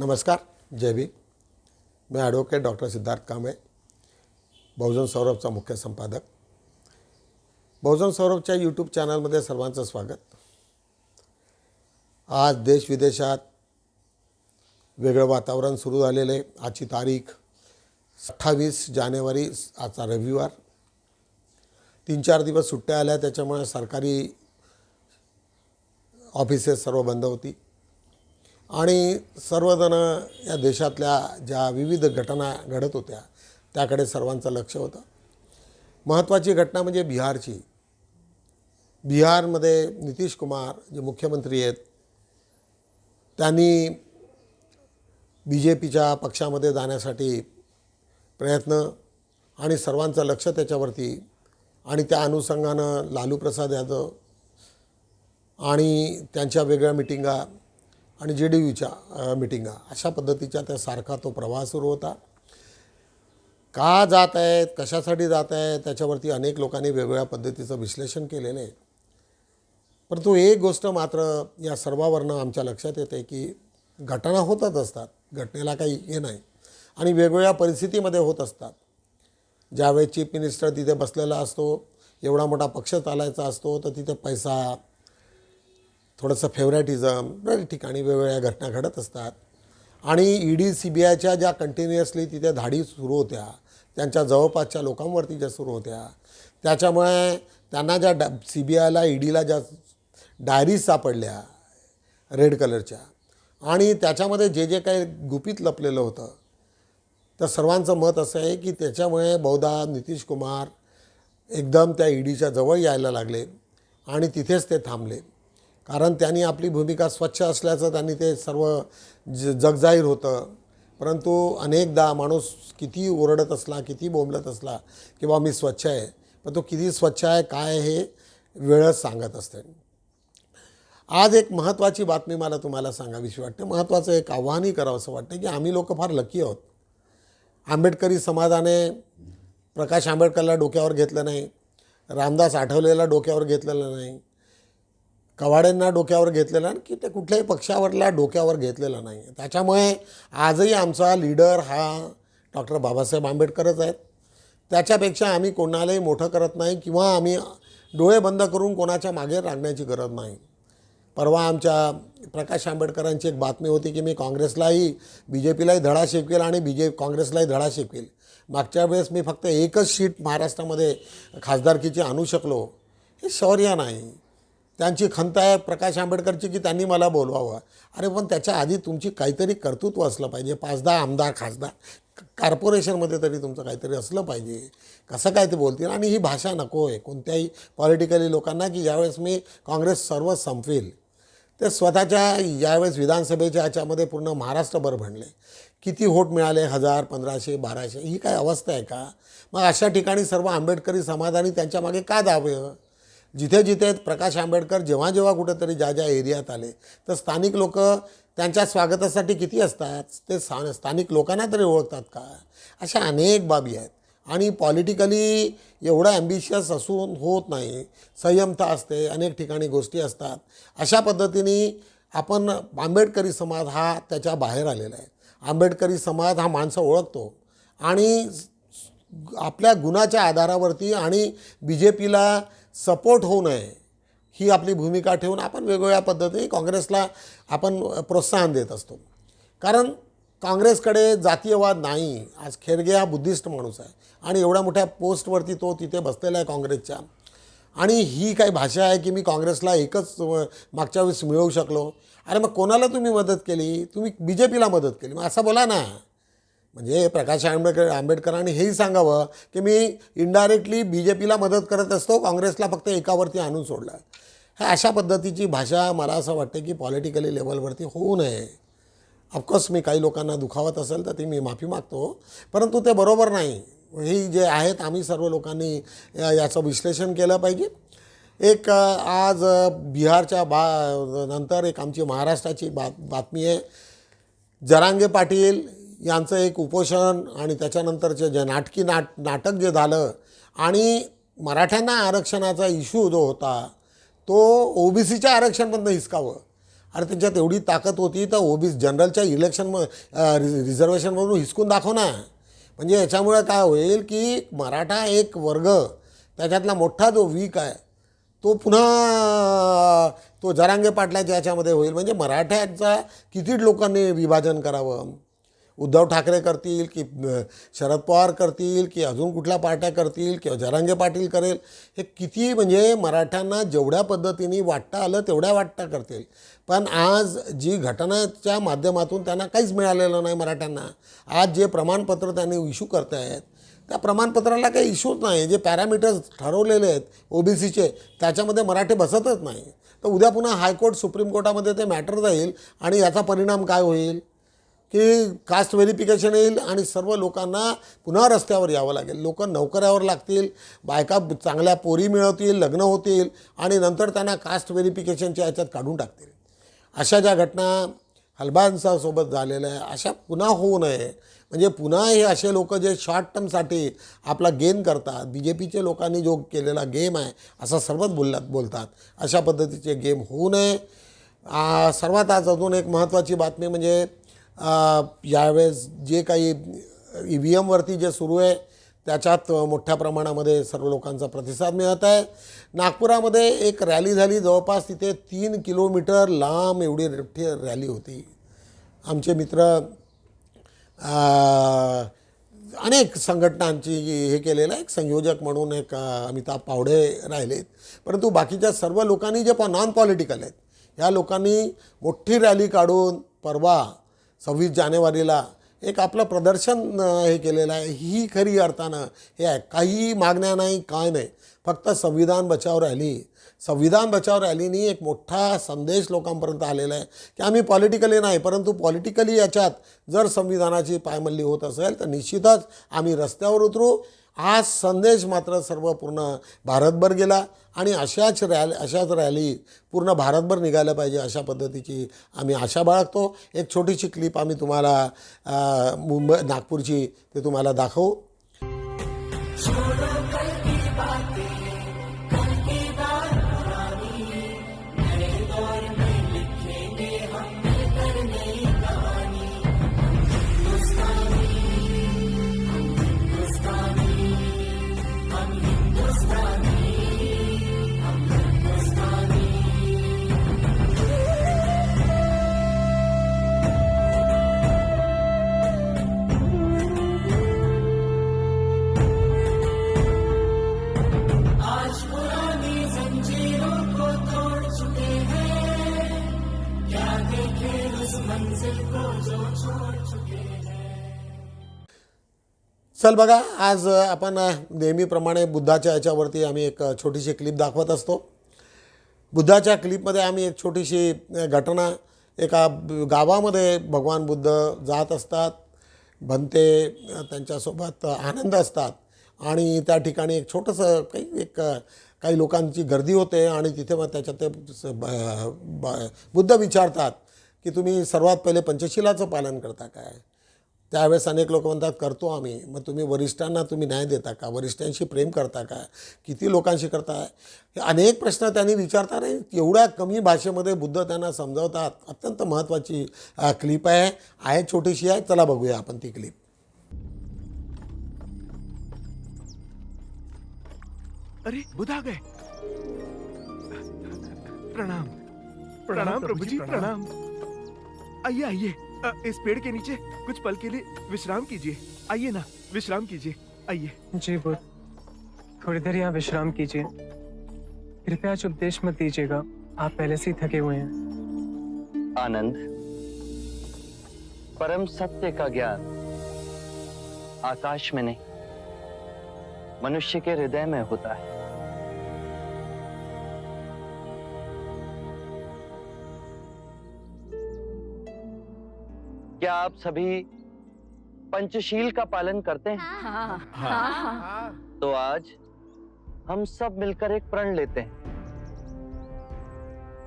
नमस्कार जय भीम. मी ॲडव्होकेट डॉक्टर सिद्धार्थ कांबळे बहुजन सौरभचा मुख्य संपादक. बहुजन सौरभच्या यूट्यूब चॅनलमध्ये सर्वांचं स्वागत. आज देश विदेशात वेगळं वातावरण सुरू झालेलं आहे. आजची तारीख अठ्ठावीस जानेवारी आजचा रविवार. तीन चार दिवस सुट्ट्या आल्या त्याच्यामुळे सरकारी ऑफिसेस सर्व बंद होती. आणि सर्वजण या देशातल्या ज्या विविध घटना घडत होत्या त्याकडे सर्वांचं लक्ष होतं. महत्त्वाची घटना म्हणजे बिहारची. बिहारमध्ये नितीश कुमार जे मुख्यमंत्री आहेत त्यांनी बी जे पीच्या पक्षामध्ये जाण्यासाठी प्रयत्न आणि सर्वांचं लक्ष त्याच्यावरती आणि त्या अनुषंगानं लालू प्रसाद यादव आणि त्यांच्या वेगळ्या मिटिंगा आणि जे डी यूच्या मिटिंगा अशा पद्धतीच्या त्या सारखा तो प्रवाह सुरू होता. का जात आहेत कशासाठी जात आहे त्याच्यावरती अनेक लोकांनी वेगवेगळ्या पद्धतीचं विश्लेषण केलेलं आहे. परंतु एक गोष्ट मात्र या सर्वावरनं आमच्या लक्षात येते की घटना होतच असतात. घटनेला काही हे नाही. आणि वेगवेगळ्या परिस्थितीमध्ये होत असतात. ज्यावेळेस चीफ मिनिस्टर तिथे बसलेला असतो एवढा मोठा पक्ष चालायचा असतो तर तिथे पैसा थोडंसं फेवरेटिझम बऱ्याच ठिकाणी वेगवेगळ्या घटना घडत असतात. आणि ई डी सी बी आयच्या ज्या कंटिन्युअसली तिथे धाडी सुरू होत्या त्यांच्या जवळपासच्या लोकांवरती ज्या सुरू होत्या त्याच्यामुळे त्यांना ज्या डा सी बी आयला ई डीला ज्या डायरीज सापडल्या रेड कलरच्या आणि त्याच्यामध्ये जे जे काही गुपित लपलेलं होतं तर सर्वांचं मत असं आहे की त्याच्यामुळे बहुधा नितीश कुमार एकदम त्या ई डीच्या जवळ यायला लागले आणि तिथेच ते थांबले. कारण त्यांनी आपली भूमिका स्वच्छ असल्याचं त्यांनी ते सर्व ज जगजाहीर होतं. परंतु अनेकदा माणूस किती ओरडत असला किती बोंबलत असला की बा मी स्वच्छ आहे पण तो किती स्वच्छ आहे काय हे वेळच सांगत असते. आज एक महत्त्वाची बातमी मला तुम्हाला सांगावीशी वाटते. महत्त्वाचं एक आव्हानही करावं असं वाटतं की आम्ही लोक फार लकी आहोत. आंबेडकरी समाजाने प्रकाश आंबेडकरला डोक्यावर घेतलं नाही. रामदास आठवलेला डोक्यावर घेतलेलं नाही. कवाड्यांना डोक्यावर घेतलेला की ते कुठल्याही पक्षावरला डोक्यावर घेतलेलं नाही. त्याच्यामुळे आजही आमचा लीडर हा डॉक्टर बाबासाहेब आंबेडकरच आहेत. त्याच्यापेक्षा आम्ही कोणालाही मोठं करत नाही किंवा आम्ही डोळे बंद करून कोणाच्या मागे लागण्याची गरज नाही. परवा आमच्या प्रकाश आंबेडकरांची एक बातमी होती की मी काँग्रेसलाही बी जे पीलाही धडा शिकवेल आणि बी जे काँग्रेसलाही धडा शिकवेल. मागच्या वेळेस मी फक्त एकच सीट महाराष्ट्रामध्ये खासदारकीची आणू शकलो हे शौर्य नाही. त्यांची खंत आहे प्रकाश आंबेडकरची की त्यांनी मला बोलवावं. अरे पण त्याच्या आधी तुमची काहीतरी कर्तृत्व असलं पाहिजे. पाच दहा आमदार खासदार कॉर्पोरेशनमध्ये तरी तुमचं काहीतरी असलं पाहिजे. कसं काय ते बोलतील? आणि ही भाषा नको आहे. कोणत्याही पॉलिटिकली लोकांना की ज्यावेळेस मी काँग्रेस सर्व संपवेल ते स्वतःच्या यावेळेस विधानसभेच्या ह्याच्यामध्ये पूर्ण महाराष्ट्रभर भणले किती होट मिळाले? हजार पंधराशे बाराशे? ही काय अवस्था आहे का? मग अशा ठिकाणी सर्व आंबेडकरी समाजाने त्यांच्या मागे का धावं जिथे जिथे प्रकाश आंबेडकर जेव्हा जेव्हा कुठेतरी ज्या ज्या एरियात आले तर स्थानिक लोक त्यांच्या स्वागतासाठी किती असतात? ते सा स्थानिक लोकांना तरी ओळखतात का? अशा अनेक बाबी आहेत. आणि पॉलिटिकली एवढं ॲम्बिशियस असून होत नाही. संयमता असते अनेक ठिकाणी गोष्टी असतात. अशा पद्धतीने आपण आंबेडकरी समाज हा त्याच्या बाहेर आलेला आहे. आंबेडकरी समाज हा माणसं ओळखतो. आणि आपल्या गुणाच्या आधारावरती आणि बी जे पीला सपोर्ट होऊ नये ही आपली भूमिका ठेवून आपण वेगवेगळ्या पद्धतीने काँग्रेसला आपण प्रोत्साहन देत असतो. कारण काँग्रेसकडे जातीयवाद नाही. आज खेरगे हा बुद्धिस्ट माणूस आहे आणि एवढ्या मोठ्या पोस्टवरती तो तिथे बसलेला आहे काँग्रेसच्या. आणि ही काही भाषा आहे की मी काँग्रेसला एकच मागच्या वेळेस मिळवू शकलो. अरे मग कोणाला तुम्ही मदत केली? तुम्ही बी जे पीला मदत केली. मग असं बोला ना. म्हणजे प्रकाश आंबेडकर आंबेडकरांनी हेही सांगावं की मी इनडायरेक्टली बी जे पीला मदत करत असतो काँग्रेसला फक्त एकावरती आणून सोडलं. ह्या अशा पद्धतीची भाषा मला असं वाटतं की पॉलिटिकली लेवलवरती होऊ नये. ऑफकोर्स मी काही लोकांना दुखावत असेल तर ती मी माफी मागतो परंतु ते बरोबर नाही. ही जे आहेत आम्ही सर्व लोकांनी याचं विश्लेषण केलं पाहिजे. एक आज बिहारच्या बा नंतर एक आमची महाराष्ट्राची बा बातमी आहे. जरांगे पाटील यांचं एक उपोषण आणि त्याच्यानंतरचे जे नाटकी नाट नाटक जे झालं आणि मराठ्यांना आरक्षणाचा इश्यू जो होता तो ओ बी सीच्या आरक्षणमधनं हिसकावं. अरे त्यांच्यात एवढी ताकद होती तर ओ बी जनरलच्या इलेक्शन रिझर्वेशनमधून हिसकून दाखव ना. म्हणजे याच्यामुळे काय होईल की मराठा एक वर्ग त्याच्यातला मोठा जो वीक आहे तो पुन्हा तो जरांगे पाटलाच्या याच्यामध्ये होईल. म्हणजे मराठ्यांचा किती लोकांनी विभाजन करावं? उद्धव ठाकरे करतील की शरद पवार करतील की अजून कुठल्या पार्ट्या करतील किंवा जरांगे पाटील करेल हे किती म्हणजे मराठ्यांना जेवढ्या पद्धतीने वाटता आलं तेवढ्या वाटता करतील. पण आज जी घटनेच्या माध्यमातून त्यांना काहीच मिळालेलं नाही मराठ्यांना. आज जे प्रमाणपत्र त्यांनी इश्यू करत आहेत त्या प्रमाणपत्राला काही इश्यूच नाही. जे पॅरामीटर्स ठरवलेले आहेत ओ बी सीचे त्याच्यामध्ये मराठी बसतच नाही. तर उद्या पुन्हा हायकोर्ट सुप्रीम कोर्टामध्ये ते मॅटर जाईल आणि याचा परिणाम काय होईल? की कास्ट व्हेरिफिकेशन येईल आणि सर्व लोकांना पुन्हा रस्त्यावर यावं लागेल. लोक नोकऱ्यावर लागतील बायका चांगल्या पोरी मिळवतील लग्न होतील आणि नंतर त्यांना कास्ट व्हेरिफिकेशनच्या याच्यात काढून टाकतील. अशा ज्या घटना हलबांसासोबत झालेल्या आहे अशा पुन्हा होऊ नये. म्हणजे पुन्हा हे असे लोक जे शॉर्ट टर्मसाठी आपला गेन करतात बी जे पीचे लोकांनी जो केलेला गेम आहे असं सर्वच बोललात बोलतात. अशा पद्धतीचे गेम होऊ नये. सर्वात आज अजून एक महत्त्वाची बातमी म्हणजे यावेळेस जे काही ई व्ही एमवरती जे सुरू आहे त्याच्यात मोठ्या प्रमाणामध्ये सर्व लोकांचा प्रतिसाद मिळत आहे. नागपुरामध्ये एक रॅली झाली. जवळपास तिथे तीन किलोमीटर लांब एवढी मोठी रॅली होती. आमचे मित्र अनेक संघटनांची हे केलेलं आहे. एक संयोजक म्हणून एक अमिताभ पावडे राहिलेत. परंतु बाकीच्या सर्व लोकांनी जे नॉन पॉलिटिकल आहेत ह्या लोकांनी मोठी रॅली काढून परवा सव्वीस जानेवारीला एक आपलं प्रदर्शन हे केलेलं आहे. ही खरी अर्थानं हे आहे. काही मागण्या नाही काय नाही. फक्त संविधान बचाव रॅली. संविधान बचाव रॅलीनी एक मोठा संदेश लोकांपर्यंत आलेला आहे. की आम्ही पॉलिटिकली नाही परंतु पॉलिटिकली याच्यात जर संविधानाची पायमल्ली होत असेल तर निश्चितच आम्ही रस्त्यावर उतरू. हा संदेश मात्र सर्व पूर्ण भारतभर गेला. आणि अशाच रॅली अशाच रॅली पूर्ण भारतभर निघायला पाहिजे अशा पद्धतीची आम्ही आशा बाळगतो. एक छोटीशी क्लिप आम्ही तुम्हाला मुंबई नागपूरची ते तुम्हाला दाखवू. चल बघा आज आपण नेहमीप्रमाणे बुद्धाच्या याच्यावरती आम्ही एक छोटीशी क्लिप दाखवत असतो. बुद्धाच्या क्लिपमध्ये आम्ही एक छोटीशी घटना एका गावामध्ये भगवान बुद्ध जात असतात भंते त्यांच्यासोबत आनंद असतात आणि त्या ठिकाणी एक छोटंसं काही एक काही लोकांची गर्दी होते आणि तिथे मग त्याच्यात ते स- ब- ब- बुद्ध विचारतात की तुम्ही सर्वात पहिले पंचशिलाचं पालन करता काय? त्यावेळेस अनेक लोक म्हणतात करतो आम्ही. मग तुम्ही वरिष्ठांना तुम्ही न्याय देता का? वरिष्ठांशी प्रेम करता का? किती लोकांशी करताय हे अनेक प्रश्न त्यांनी विचारता नाही एवढ्या कमी भाषेमध्ये बुद्ध त्यांना समजावतात. अत्यंत महत्त्वाची क्लिप आहे. आहे छोटीशी आहे. चला बघूया आपण ती क्लिप अरे बुध गए. प्रणाम. प्रणाम प्रभु जी प्रणाम. आइए आइए. अ, इस पेड़ के नीचे कुछ पल के लिए विश्राम कीजिए। आइए ना विश्राम कीजिए। आइए। जी बुद्ध थोड़ी देर यहाँ विश्राम कीजिए। कृपया आज उपदेश मत दीजिएगा। आप पहले से ही थके हुए हैं। आनंद परम सत्य का ज्ञान आकाश में नहीं मनुष्य के हृदय में होता है। क्या आप सभी पंचशील का पालन करते हैं? तो आज हम सब मिलकर एक प्रण लेते हैं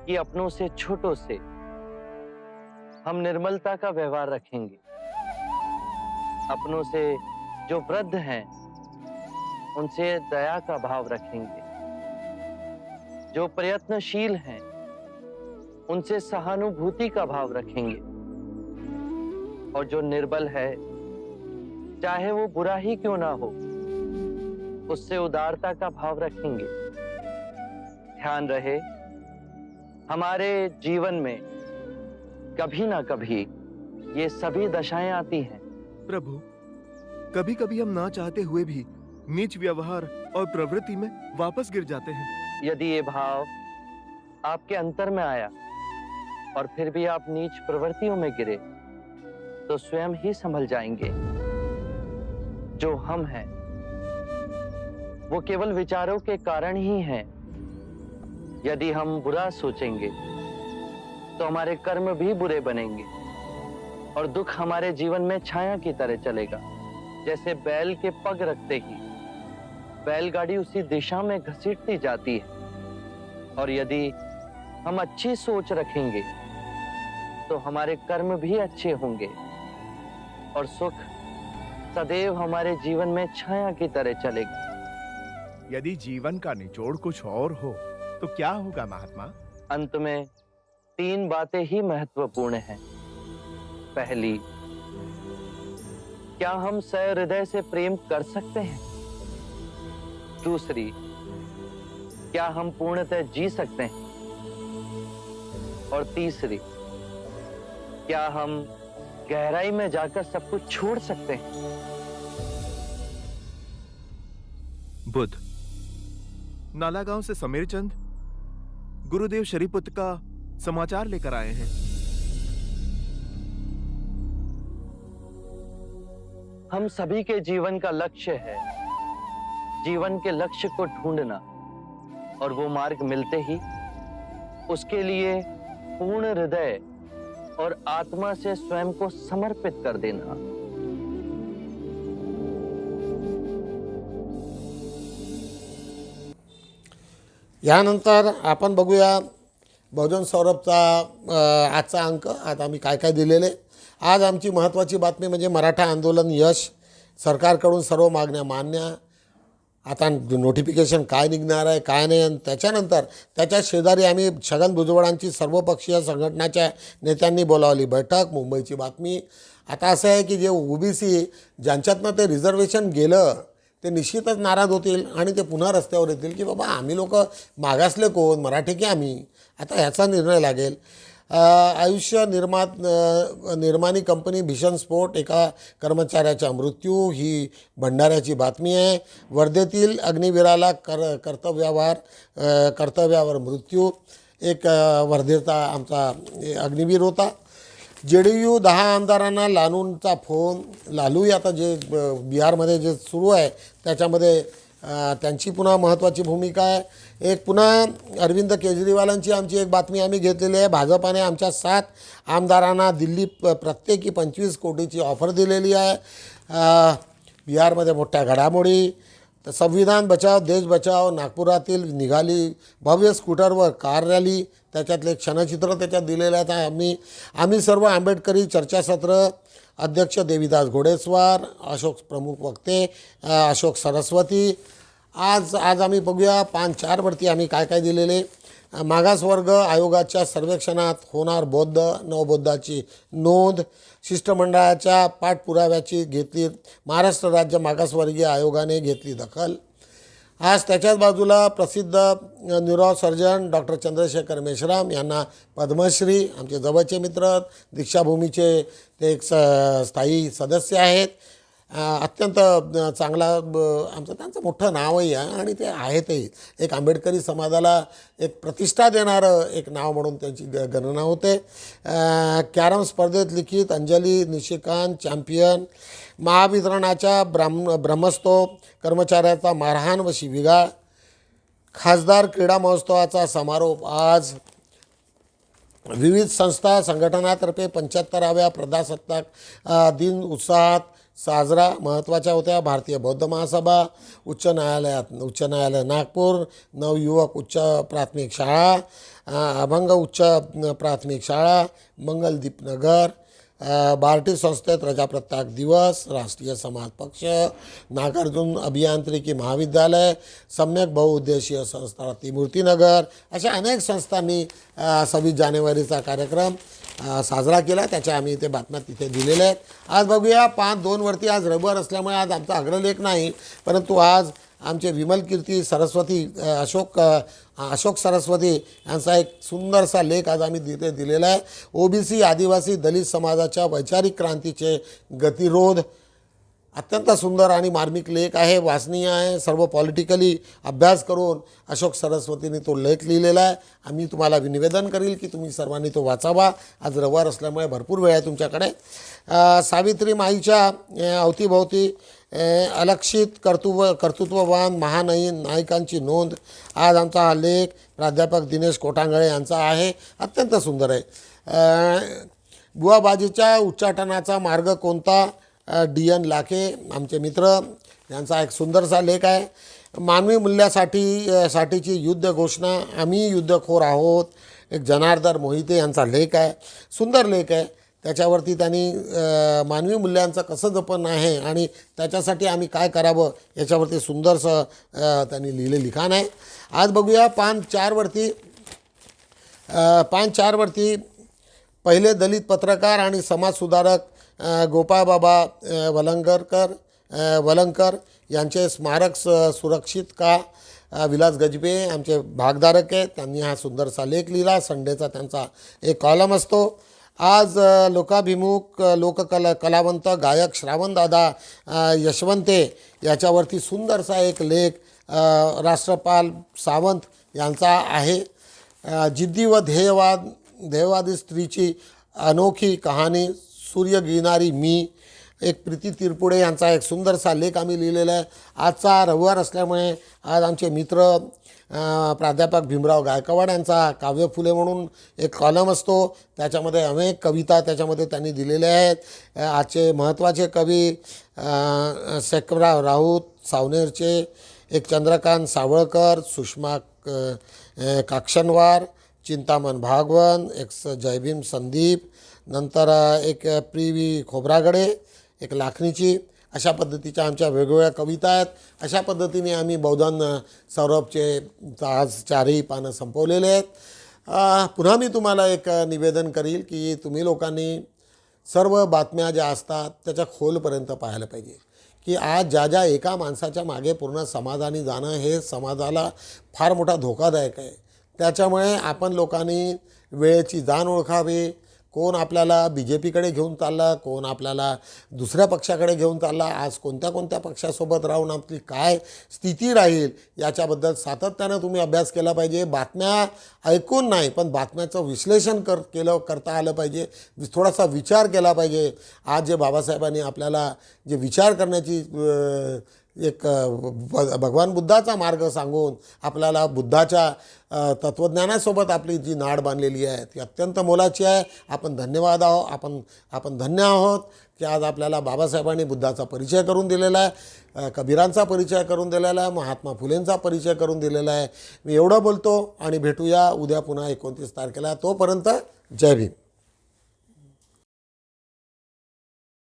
कि अपनों से छोटों से हम निर्मलता का व्यवहार रखेंगे। अपनों से जो वृद्ध हैं उनसे दया का भाव रखेंगे। जो प्रयत्नशील हैं उनसे सहानुभूति का भाव रखेंगे। और जो निर्बल है चाहे वो बुरा ही क्यों ना हो उससे उदारता का भाव रखेंगे। ध्यान रहे हमारे जीवन में कभी ना कभी ये सभी दशाएँ आती हैं। प्रभु कभी कभी हम ना चाहते हुए भी नीच व्यवहार और प्रवृत्ति में वापस गिर जाते हैं। यदि ये भाव आपके अंतर में आया और फिर भी आप नीच प्रवृत्तियों में गिरे तो स्वयं ही संभल जाएँगे। जो हम हैं, वो केवल विचारों के कारण ही हैं। यदि हम बुरा सोचेंगे तो हमारे कर्म भी बुरे बनेंगे और दुख हमारे जीवन में छाया की तरह चलेगा। जैसे बैल के पग रखते ही, बैलगाड़ी उसी दिशा में घसीटती जाती है। और यदि हम अच्छी सोच रखेंगे तो हमारे कर्म भी अच्छे होंगे। और सुख सदैव हमारे जीवन में छाया की तरह चलेगा। यदि जीवन का निचोड़ कुछ और हो तो क्या होगा महात्मा? अंत में तीन बातें ही महत्वपूर्ण हैं। पहली क्या हम सहृदय से प्रेम कर सकते हैं? दूसरी क्या हम पूर्णतः जी सकते हैं? और तीसरी क्या हम गहराई में जाकर सब कुछ छोड़ सकते हैं। बुद्ध नालागांव से समीर चंद गुरुदेव शरीपुत का समाचार लेकर आए हैं। हम सभी के जीवन का लक्ष्य है जीवन के लक्ष्य को ढूंढना और वो मार्ग मिलते ही उसके लिए पूर्ण हृदय और आत्मा से स्वयं को समर्पित कर देना। यानंतर आपण बघूया बहुजन सौरभचा आजचा अंक. आज आम्ही काय काय दिलेले? आज आमची महत्त्वाची बातमी म्हणजे मराठा आंदोलन यश. सरकारकडून सर्व मागण्या मान्य. आता नोटिफिकेशन काय निघणार आहे काय नाही आणि त्याच्यानंतर त्याच्या शेजारी आम्ही छगन भुजबळांची सर्वपक्षीय संघटनाच्या नेत्यांनी बोलावली. बैठक मुंबईची बातमी. आता असं आहे की जे ओबीसी ज्यांच्यातनं ते रिझर्वेशन गेलं ते निश्चितच नाराज होतील आणि ते पुन्हा रस्त्यावर येतील की बाबा आम्ही लोक मागासले कोण? मराठी की आम्ही? आता ह्याचा निर्णय लागेल. आयुष्य निर्मात निर्माणी कंपनी भीषण स्फोट एका कर्मचाऱ्याचा मृत्यू ही भंडाऱ्याची बातमी आहे. वर्धेतील अग्निवीराला कर कर्तव्यावर कर्तव्यावर मृत्यू. एक वर्धेचा आमचा अग्निवीर होता. जे डी यू दहा आमदारांना लालूंचा फोन लालू आता जे ब- बिहारमध्ये जे सुरू आहे त्याच्यामध्ये त्यांची पुन्हा महत्त्वाची भूमिका आहे. एक पुन्हा अरविंद केजरीवालांची आमची एक बातमी आम्ही घेतलेली आहे. भाजपाने आमच्या सात आमदारांना दिल्ली प- प्रत्येकी पंचवीस कोटीची ऑफर दिलेली आहे. बिहारमध्ये मोठ्या घडामोडी. तर संविधान बचाव देश बचाव नागपुरातील निघाली भव्य स्कूटरवर कार रॅली त्याच्यातले क्षणचित्र त्याच्यात दिलेले आहेत. आम्ही आम्ही सर्व आंबेडकरी चर्चासत्र अध्यक्ष देवीदास घोडेस्वार अशोक प्रमुख वक्ते अशोक सरस्वती आज आज आम्ही बघूया पाच चारवरती आम्ही काय काय दिलेले. मागासवर्ग आयोगाच्या सर्वेक्षणात होणार बौद्ध नवबौद्धाची नोंद. शिष्टमंडळाच्या पाठपुराव्याची घेतली. महाराष्ट्र राज्य मागासवर्गीय आयोगाने घेतली दखल. आज त्याच्याच बाजूला प्रसिद्ध न्यूरोसर्जन डॉक्टर चंद्रशेखर मेश्राम यांना पद्मश्री आमचे जवळचे मित्र दीक्षाभूमीचे ते एक स स्थायी सदस्य आहेत. अत्यंत चांगला ब आमचं त्यांचं मोठं नावही आहे आणि ते आहेतही. एक आंबेडकरी समाजाला एक प्रतिष्ठा देणारं एक नाव म्हणून त्यांची ग गणना होते. कॅरम स्पर्धेत लिखित अंजली निशिकांत चॅम्पियन महावितरणाच्या ब्राह्म ब्रह्मस्तोप कर्मचाऱ्याचा मारहाण व शिबिगाळ खासदार क्रीडा महोत्सवाचा समारोप आज विविध संस्था संघटनातर्फे पंच्याहत्तराव्या प्रजासत्ताक दिन उत्साहात साजरा महत्त्वाच्या होत्या. भारतीय बौद्ध महासभा उच्च न्यायालयात उच्च न्यायालय नागपूर नवयुवक उच्च प्राथमिक शाळा अभंग उच्च प्राथमिक शाळा मंगलदीप नगर बार्टी संस्थेत प्रजासत्ताक दिवस राष्ट्रीय समाज पक्ष नागार्जुन अभियांत्रिकी महाविद्यालय सम्यक बहुउद्देशीय संस्था त्रिमूर्तीनगर अशा अनेक संस्थांनी सव्वीस जानेवारीचा कार्यक्रम साजरा केला. त्याच्या आम्ही इथे बातम्या तिथे दिलेल्या आहेत. आज बघूया पाच दोनवरती आज रविवार असल्यामुळे आज आमचा अग्रलेख नाही परंतु आज आमचे विमल कीर्ती सरस्वती अशोक अशोक सरस्वती यांचा एक सुंदरसा लेख आज आम्ही तिथे दिलेला आहे. ओबीसी आदिवासी दलित समाजाच्या वैचारिक क्रांतीचे गतिरोध. अत्यंत सुंदर आणि मार्मिक लेख आहे वाचनीय आहे. सर्व पॉलिटिकली अभ्यास करून अशोक सरस्वतींनी तो लेख लिहिलेला आहे. आम्ही तुम्हाला निवेदन करील की तुम्ही सर्वांनी तो वाचावा. आज रविवार असल्यामुळे भरपूर वेळ आहे तुमच्याकडे. सावित्री माईच्या अवतीभोवती अलक्षित कर्तुव कर्तृत्ववान महानयी नायकांची नोंद. आज आमचा हा लेख प्राध्यापक दिनेश कोटांगळे यांचा आहे. अत्यंत सुंदर आहे. अ, बुवाबाजीच्या उच्चाटनाचा मार्ग कोणता? डी. एन. लाखे आमचे मित्र यांचा एक सुंदरसा लेख आहे. मानवी मूल्यासाठी साठीची युद्ध घोषणा. आम्ही युद्धखोर आहोत. एक जनार्दन मोहिते यांचा लेख आहे. सुंदर लेख आहे. त्याच्यावरती त्यांनी मानवी मूल्यांचं कसं जपन आहे आणि त्याच्यासाठी आम्ही काय करावं याच्यावरती सुंदरसं त्यांनी लिहिले लिखाण आहे. आज बघूया पान चारवरती पान चारवरती पहिले दलित पत्रकार आणि समाजसुधारक गोपाळबाबा वलंगरकर वलंकर यांचे स्मारक स सुरक्षित का? विलास गजबे आमचे भागधारक आहेत त्यांनी हा सुंदरसा लेख लिहिला. संडेचा त्यांचा एक कॉलम असतो. आज लोकाभिमुख लोककला कलावंत गायक श्रावणदादा यशवंते याच्यावरती सुंदरसा एक लेख राष्ट्रपाल सावंत यांचा आहे. जिद्दी व ध्येयवाद ध्येयवादी स्त्रीची अनोखी कहाणी सूर्य गिरणारी मी एक प्रीती तिरपुडे यांचा एक सुंदरसा लेख आम्ही लिहिलेला आहे. आजचा रविवार असल्यामुळे आज आमचे मित्र प्राध्यापक भीमराव गायकवाड यांचा काव्य फुले म्हणून एक कॉलम असतो. त्याच्यामध्ये अनेक कविता त्याच्यामध्ये त्यांनी दिलेल्या आहेत. आजचे महत्त्वाचे कवी अ, राऊत सावनेरचे एक चंद्रकांत सावळकर सुषमा क- काक्षणवार चिंतामण भागवन एक स जयभीम संदीप नंतर एक प्री व्ही खोब्रागडे एक लाखणीची अशा पद्धतीच्या आमच्या वेगवेगळ्या कविता आहेत. अशा पद्धतीने आम्ही बौद्धांना सौरभचे आज चारही पानं संपवलेले आहेत. पुन्हा मी तुम्हाला एक निवेदन करील की तुम्ही लोकांनी सर्व बातम्या ज्या असतात त्याच्या खोलपर्यंत पाहायला पाहिजे. की आज ज्या ज्या एका माणसाच्या मागे पूर्ण समाधानी जाणं हे समाजाला फार मोठा धोकादायक आहे. त्याच्यामुळे आपण लोकांनी वेळेची जाण ओळखावी कोण आपल्याला बी जे पीकडे घेऊन चालला कोण आपल्याला दुसऱ्या पक्षाकडे घेऊन चालला आज कोणत्या कोणत्या पक्षासोबत राहून आपली काय स्थिती राहील याच्याबद्दल सातत्यानं तुम्ही अभ्यास केला पाहिजे. बातम्या ऐकून नाही पण बातम्याचं विश्लेषण कर केलं करता आलं पाहिजे. थोडासा विचार केला पाहिजे. आज जे बाबासाहेबांनी आपल्याला जे विचार करण्याची एक भगवान बुद्धाचा मार्ग सांगून आपल्याला बुद्धाच्या तत्त्वज्ञानासोबत आपली जी नाड बांधलेली आहे ती अत्यंत मोलाची आहे. आपण धन्यवाद आहो आपण आपण धन्य आहोत की आज आपल्याला बाबासाहेबांनी बुद्धाचा परिचय करून दिलेला आहे कबीरांचा परिचय करून दिलेला आहे महात्मा फुलेंचा परिचय करून दिलेला आहे. मी एवढं बोलतो आणि भेटूया उद्या पुन्हा एकोणतीस तारखेला. तोपर्यंत जय भीम.